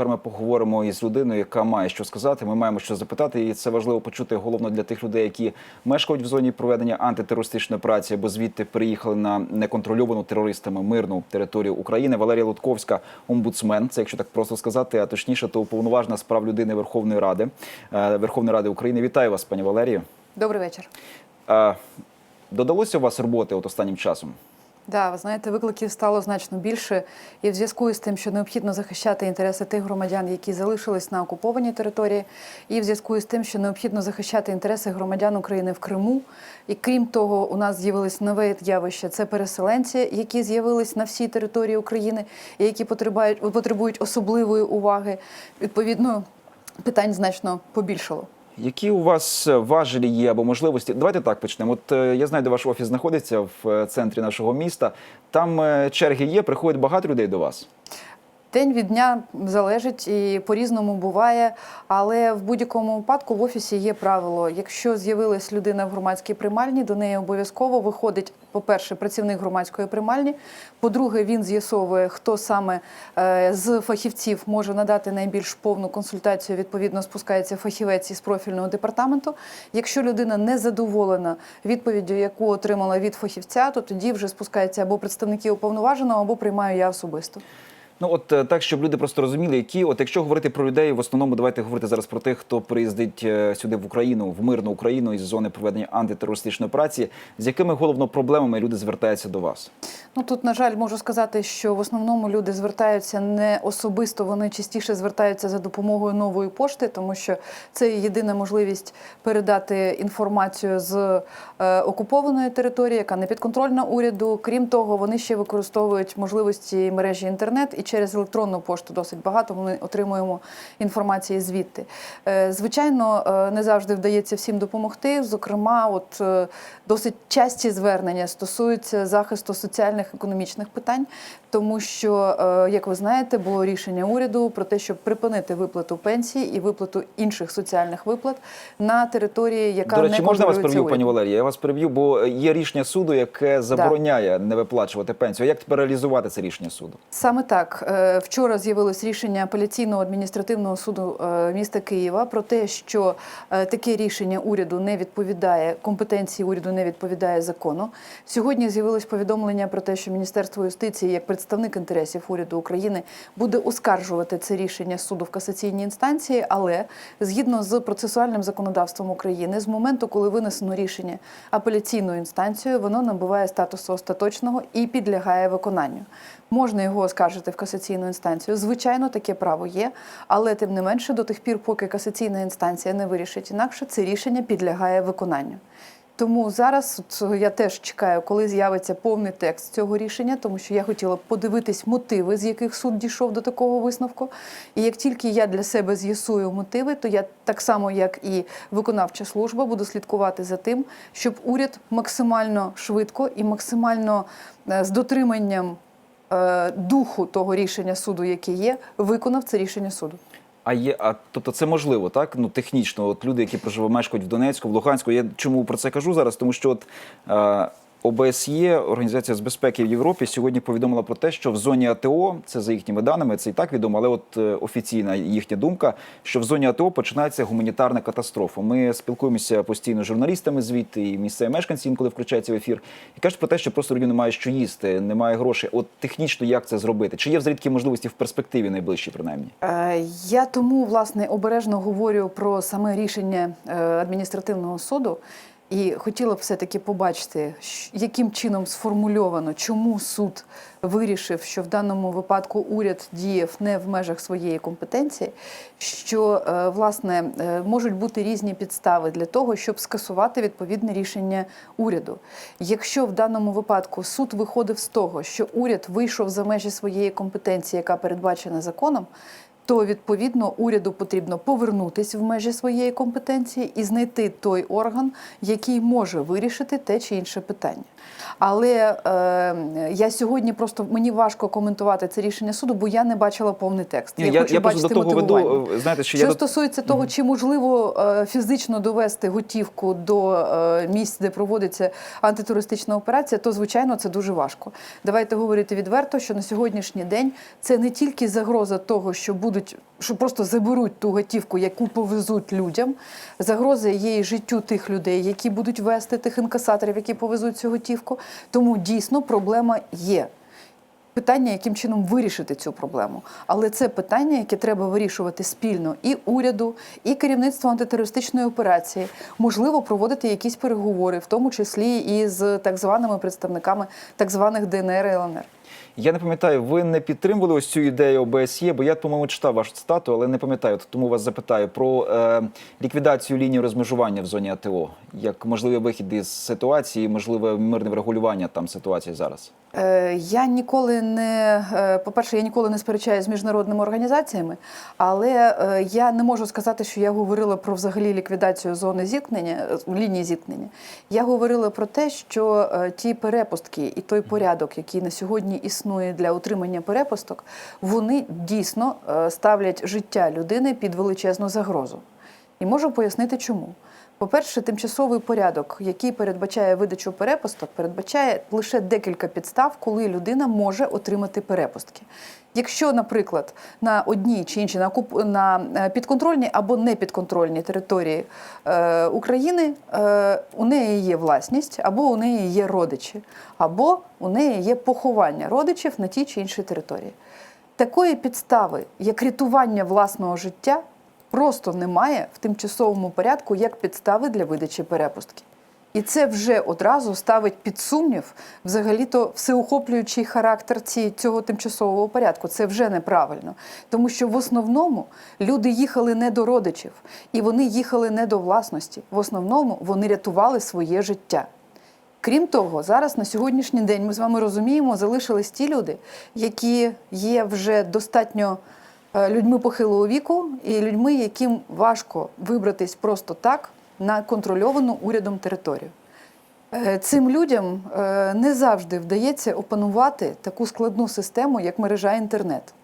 тепер ми поговоримо із людиною, яка має що сказати. Ми маємо що запитати, і це важливо почути головно для тих людей, які мешкають в зоні проведення антитерористичної операції, або звідти приїхали на неконтрольовану терористами мирну територію України. Валерія Лутковська, омбудсмен. Це якщо так просто сказати, а точніше, то уповноважена з прав людини Верховної Ради е, Верховної Ради України. Вітаю вас, пані Валерію. Добрий вечір. Е, Додалося у вас роботи от останнім часом? Да, ви знаєте, викликів стало значно більше, і в зв'язку з тим, що необхідно захищати інтереси тих громадян, які залишились на окупованій території, і в зв'язку з тим, що необхідно захищати інтереси громадян України в Криму. І крім того, у нас з'явилось нове явище це переселенці, які з'явились на всій території України, і які потребують потребують особливої уваги. Відповідно, питань значно побільшало. Які у вас е, важелі є або можливості? Давайте так почнемо. От е, я знаю, де ваш офіс знаходиться в е, центрі нашого міста. Там черги є, приходять багато людей до вас. День від дня залежить і по-різному буває, але в будь-якому випадку в офісі є правило. Якщо з'явилась людина в громадській приймальні, до неї обов'язково виходить, по-перше, працівник громадської приймальні. По-друге, він з'ясовує, хто саме е, з фахівців може надати найбільш повну консультацію. Відповідно, спускається фахівець із профільного департаменту. Якщо людина не задоволена відповіддю, яку отримала від фахівця, то тоді вже спускаються або представники уповноваженого, або приймаю я особисто. Ну от е, так, щоб люди просто розуміли, які, от якщо говорити про людей, в основному давайте говорити зараз про тих, хто приїздить е, сюди в Україну, в мирну Україну із зони проведення антитерористичної операції, з якими головно проблемами люди звертаються до вас? Ну тут, на жаль, можу сказати, що в основному люди звертаються не особисто, вони частіше звертаються за допомогою нової пошти, тому що це єдина можливість передати інформацію з е, окупованої території, яка не підконтрольна уряду. Крім того, вони ще використовують можливості мережі інтернет і через електронну пошту досить багато ми отримуємо інформації звідти. Е, Звичайно, е, не завжди вдається всім допомогти. Зокрема, от е, досить часті звернення стосуються захисту соціальних економічних питань, тому що, як ви знаєте, було рішення уряду про те, щоб припинити виплату пенсій і виплату інших соціальних виплат на території, яка До речі, не можна вас переб'ю, пані. Валерія? Я вас переб'ю, бо є рішення суду, яке забороняє не виплачувати пенсію. Як тепер реалізувати це рішення суду? Саме так Е, вчора з'явилось рішення апеляційного адміністративного суду е, міста Києва про те, що е, таке рішення уряду не відповідає компетенції уряду, не відповідає закону. Сьогодні з'явилось повідомлення про те, що Міністерство юстиції, як представник інтересів уряду України, буде оскаржувати це рішення суду в касаційній інстанції, але згідно з процесуальним законодавством України, з моменту, коли винесено рішення апеляційною інстанцією, воно набуває статусу остаточного і підлягає виконанню. Можна його оскаржити в касаційну інстанцію. Звичайно, таке право є, але тим не менше, до тих пір, поки касаційна інстанція не вирішить інакше, це рішення підлягає виконанню. Тому зараз я теж чекаю, коли з'явиться повний текст цього рішення, тому що я хотіла подивитись мотиви, з яких суд дійшов до такого висновку. І як тільки я для себе з'ясую мотиви, то я так само, як і виконавча служба, буду слідкувати за тим, щоб уряд максимально швидко і максимально е, з дотриманням духу того рішення суду, яке є, виконав це рішення суду. А є, а тобто це можливо, так? Ну технічно, от люди, які проживають мешкають в Донецьку, в Луганську. Я чому про це кажу зараз? Тому що от е, ОБСЄ, Організація з безпеки в Європі, сьогодні повідомила про те, що в зоні АТО, це за їхніми даними, це і так відомо, але от е, офіційна їхня думка, що в зоні АТО починається гуманітарна катастрофа. Ми спілкуємося постійно з журналістами звідти і місцеві мешканці інколи включаються в ефір і кажуть про те, що просто людям немає що їсти, немає грошей. От технічно як це зробити? Чи є взагалі такі можливості в перспективі найближчій, принаймні? Е, Я тому власне обережно говорю про саме рішення е, адміністративного суду. І хотіла б все-таки побачити, яким чином сформульовано, чому суд вирішив, що в даному випадку уряд діяв не в межах своєї компетенції, що е, власне е, можуть бути різні підстави для того, щоб скасувати відповідне рішення уряду. Якщо в даному випадку суд виходив з того, що уряд вийшов за межі своєї компетенції, яка передбачена законом, то відповідно уряду потрібно повернутися в межі своєї компетенції і знайти той орган, який може вирішити те чи інше питання. Але е, я сьогодні просто мені важко коментувати це рішення суду, бо я не бачила повний текст. Ні, я, хочу я бачити до того веду. е, Знаєте, що, Що я до... стосується того, чи можливо е, фізично довести готівку до е, місць, де проводиться антитерористична операція, то звичайно це дуже важко. Давайте говорити відверто, що на сьогоднішній день це не тільки загроза того, що будуть будуть, що просто заберуть ту готівку, яку повезуть людям. Загроза є і життю тих людей, які будуть вести тих інкасаторів, які повезуть цю готівку. Тому дійсно проблема є. Питання, яким чином вирішити цю проблему, але це питання, яке треба вирішувати спільно і уряду, і керівництво антитерористичної операції. Можливо, проводити якісь переговори, в тому числі і з так званими представниками так званих ДНР і ЛНР. Я не пам'ятаю, ви не підтримували ось цю ідею ОБСЄ, бо я, по-моєму, читав вашу цитату, але не пам'ятаю. Тому вас запитаю про е, ліквідацію лінії розмежування в зоні АТО, як можливий вихід із ситуації, можливе мирне врегулювання там ситуації зараз. Е, Я ніколи не е, по-перше, я ніколи не сперечаюся з міжнародними організаціями, але е, я не можу сказати, що я говорила про взагалі ліквідацію зони зіткнення е, лінії зіткнення. Я говорила про те, що ті перепустки і той порядок, який на сьогодні існує для утримання перепусток, вони дійсно е, ставлять життя людини під величезну загрозу. І можу пояснити, чому. По-перше, тимчасовий порядок, який передбачає видачу перепусток, передбачає лише декілька підстав, коли людина може отримати перепустки. Якщо, наприклад, на одній чи іншій на, е, підконтрольній або непідконтрольній території е, України е, у неї є власність, або у неї є родичі, або у неї є поховання родичів на тій чи іншій території. Такої підстави, як рятування власного життя, просто немає в тимчасовому порядку як підстави для видачі перепустки. І це вже одразу ставить під сумнів взагалі-то всеохоплюючий характер ці, цього тимчасового порядку. Це вже неправильно. Тому що в основному люди їхали не до родичів, і вони їхали не до власності. В основному вони рятували своє життя. Крім того, зараз на сьогоднішній день ми з вами розуміємо, залишились ті люди, які є вже достатньо людьми похилого віку і людьми, яким важко вибратись просто так на контрольовану урядом територію. Е, Цим людям е, не завжди вдається опанувати таку складну систему, як мережа інтернет.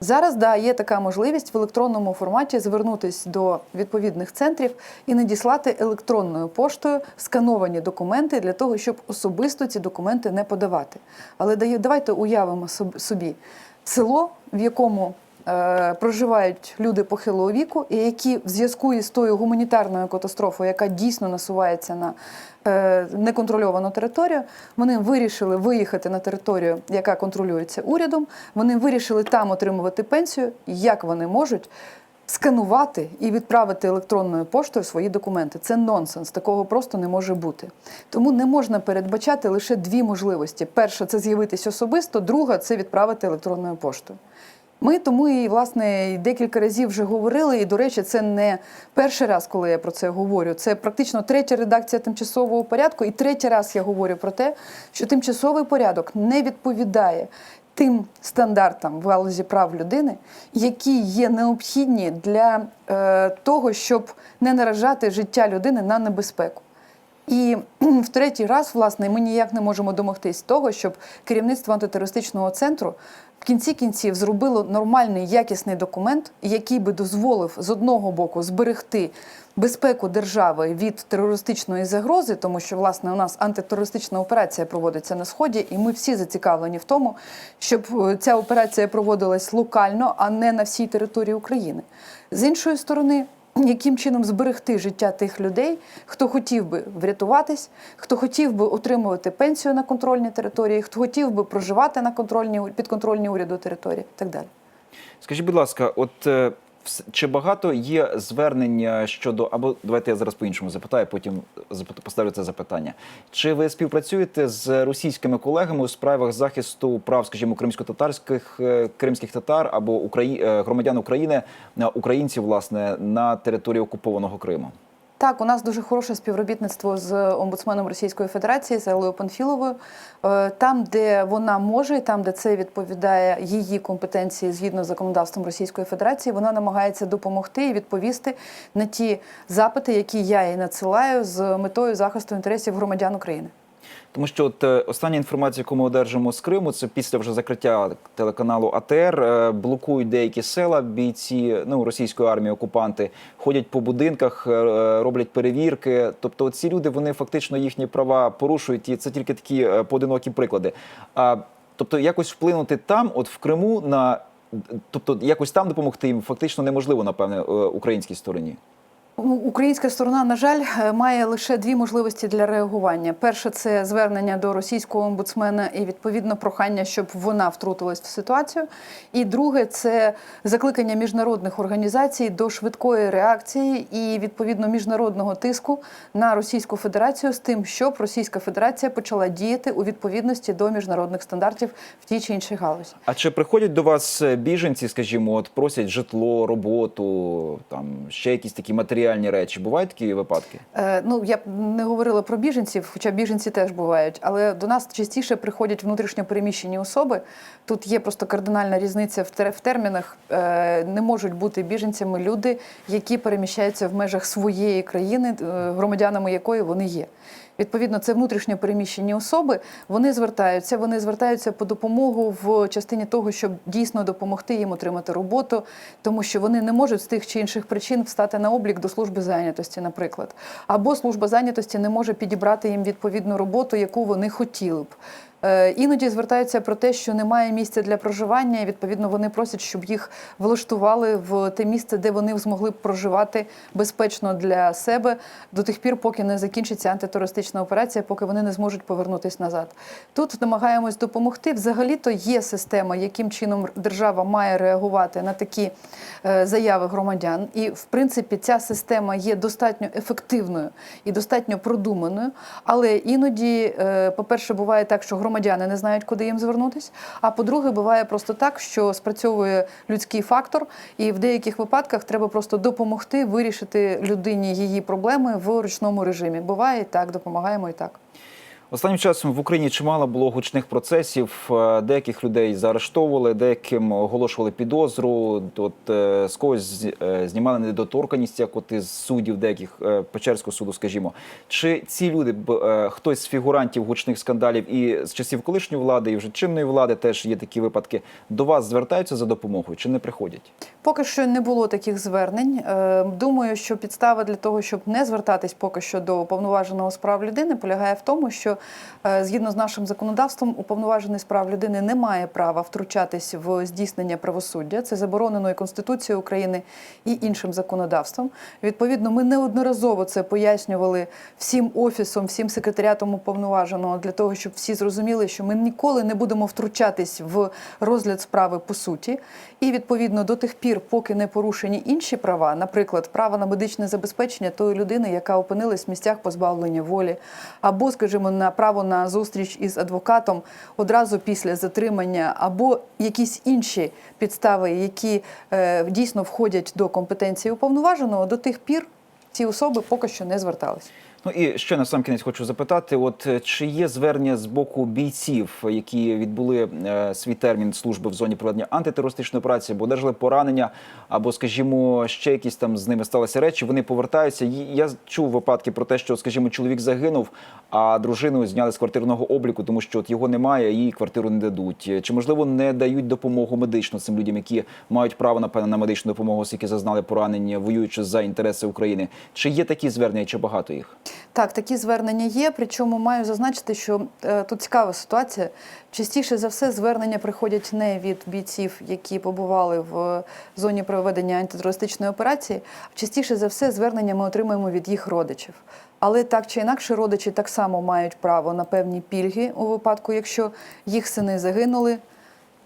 Зараз да, є така можливість в електронному форматі звернутися до відповідних центрів і надіслати електронною поштою скановані документи для того, щоб особисто ці документи не подавати. Але давайте уявимо собі село, в якому е, проживають люди похилого віку, і які в зв'язку із тою гуманітарною катастрофою, яка дійсно насувається на е, неконтрольовану територію, вони вирішили виїхати на територію, яка контролюється урядом. Вони вирішили там отримувати пенсію. Як вони можуть? Сканувати і відправити електронною поштою свої документи. Це нонсенс, такого просто не може бути. Тому не можна передбачати лише дві можливості: перша це з'явитись особисто, друга це відправити електронною поштою. Ми тому і власне декілька разів вже говорили. І до речі, це не перший раз, коли я про це говорю. Це практично третя редакція тимчасового порядку. І третій раз я говорю про те, що тимчасовий порядок не відповідає тим стандартам в галузі прав людини, які є необхідні для е, того, щоб не наражати життя людини на небезпеку. І в третій раз, власне, ми ніяк не можемо домогтись того, щоб керівництво антитерористичного центру в кінці кінців зробило нормальний якісний документ, який би дозволив з одного боку зберегти безпеку держави від терористичної загрози, тому що власне у нас антитерористична операція проводиться на сході, і ми всі зацікавлені в тому, щоб е, ця операція проводилась локально, а не на всій території України. З іншої сторони яким чином зберегти життя тих людей, хто хотів би врятуватись, хто хотів би отримувати пенсію на контрольній території, хто хотів би проживати на контрольній підконтрольній уряду території, і так далі. Скажіть, будь ласка, от е, чи багато є звернення щодо або давайте я зараз по-іншому запитаю, потім поставлю це запитання. Чи ви співпрацюєте з російськими колегами у справах захисту прав, скажімо, кримсько-татарських е, кримських татар або Украї... е, громадян України, українців, власне, на території окупованого Криму? Так, у нас дуже хороше співробітництво з омбудсменом Російської Федерації з Елою Панфіловою. Е, Там, де вона може, і там, де це відповідає її компетенції згідно з законодавством Російської Федерації, вона намагається допомогти і відповісти на ті запити, які я їй надсилаю з метою захисту інтересів громадян України. Тому що от е, остання інформація, яку ми одержимо з Криму, це після вже закриття телеканалу АТР. е, Блокують деякі села, бійці ну російської армії, окупанти ходять по будинках, е, роблять перевірки. Тобто, ці люди вони фактично їхні права порушують, і це тільки такі поодинокі приклади. А тобто, якось вплинути там, от в Криму, на тобто якось там допомогти їм фактично неможливо, напевне, українській стороні. Українська сторона, на жаль, е, має лише дві можливості для реагування. Перше це звернення до російського омбудсмена і відповідно прохання, щоб вона втрутилась в ситуацію. І друге це закликання міжнародних організацій до швидкої реакції і відповідно міжнародного тиску на Російську Федерацію з тим, щоб Російська Федерація почала діяти у відповідності до міжнародних стандартів в тій чи іншій галузі. А чи приходять до вас е, біженці, скажімо, от просять житло, роботу, там ще якісь такі матеріальні речі? Бувають такі випадки? Е, Ну, я б не говорила про біженців, хоча біженці теж бувають, але до нас частіше приходять внутрішньо переміщені особи. Тут є просто кардинальна різниця в тер- в термінах. Е, Не можуть бути біженцями люди, які переміщаються в межах своєї країни, е, громадянами якої вони є. Відповідно, це внутрішньо переміщені особи. Вони звертаються, вони звертаються по допомогу в частині того, щоб дійсно допомогти їм отримати роботу, тому що вони не можуть з тих чи інших причин встати на облік до служби зайнятості, наприклад, або служба зайнятості не може підібрати їм відповідну роботу, яку вони хотіли б. Е, Іноді звертаються про те, що немає місця для проживання, і відповідно вони просять, щоб їх влаштували в те місце, де вони змогли б проживати безпечно для себе до тих пір, поки не закінчиться антитерористична операція, поки вони не зможуть повернутися назад. Тут намагаємось допомогти. Взагалі-то є система, яким чином держава має реагувати на такі е, заяви громадян. І в принципі ця система є достатньо ефективною і достатньо продуманою. Але іноді, е, по-перше, буває так, що громадяни не знають, куди їм звернутися. А по-друге, буває просто так, що спрацьовує людський фактор, і в деяких випадках треба просто допомогти вирішити людині її проблеми в ручному режимі. Буває і так, допомагаємо і так. Останнім часом в Україні чимало було гучних процесів. Е, Деяких людей заарештовували, деяким оголошували підозру. От е, з когось е, знімали недоторканість, як от із суддів деяких Печерського суду, скажімо. Чи ці люди хтось з фігурантів гучних скандалів і з часів колишньої влади, і вже чинної влади теж є такі випадки. До вас звертаються за допомогою чи не приходять? Поки що не було таких звернень. Думаю, що підстава для того, щоб не звертатись поки що до уповноваженого з прав людини, полягає в тому, що е, згідно з нашим законодавством, уповноважений з прав людини не має права втручатись в здійснення правосуддя. Це заборонено і Конституцією України і іншим законодавством. Відповідно, ми неодноразово це пояснювали всім офісом, всім секретаріатом уповноваженого для того, щоб всі зрозуміли, що ми ніколи не будемо втручатись в розгляд справи по суті. І відповідно до тих пір, поки не порушені інші права, наприклад, право на медичне забезпечення тої людини, яка опинилась в місцях позбавлення волі, або, скажімо, на право на зустріч із адвокатом одразу після затримання, або якісь інші підстави, які е, дійсно входять до компетенції уповноваженого, до тих пір ці особи поки що не звертались. Ну і ще на сам кінець хочу запитати: от е, чи є звернення з боку бійців, які відбули е, свій термін служби в зоні проведення антитерористичної операції, або одержали поранення, або, скажімо, ще якісь там з ними сталися речі. Вони повертаються. Я чув випадки про те, що, скажімо, чоловік загинув, а дружину зняли з квартирного обліку, тому що от його немає, їй квартиру не дадуть. Чи можливо не дають допомогу медичну цим людям, які мають право напевно на медичну допомогу, оскільки зазнали поранення, воюючи за інтереси України? Чи є такі звернення, чи багато їх? Так, такі звернення є. Причому маю зазначити, що е, тут цікава ситуація. Частіше за все звернення приходять не від бійців, які побували в зоні проведення антитерористичної операції. Частіше за все звернення ми отримуємо від їх родичів. Але так чи інакше, родичі так само мають право на певні пільги у випадку, якщо їх сини загинули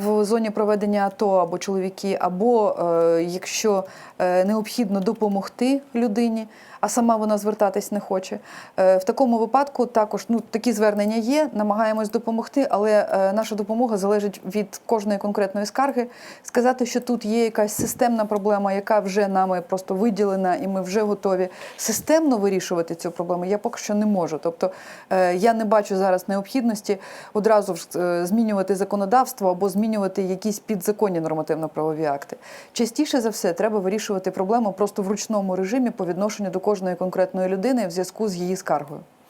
в зоні проведення АТО або чоловіки, або е, якщо е, необхідно допомогти людині, а сама вона звертатись не хоче. Е, в такому випадку також ну, такі звернення є, намагаємось допомогти, але е, наша допомога залежить від кожної конкретної скарги. Сказати, що тут є якась системна проблема, яка вже нами просто виділена, і ми вже готові системно вирішувати цю проблему, я поки що не можу. Тобто е, я не бачу зараз необхідності одразу ж змінювати законодавство або змінювати якісь підзаконні нормативно-правові акти. Частіше за все треба вирішувати проблему просто в ручному режимі по відношенню до кожної конкретної людини в зв'язку з її скаргою.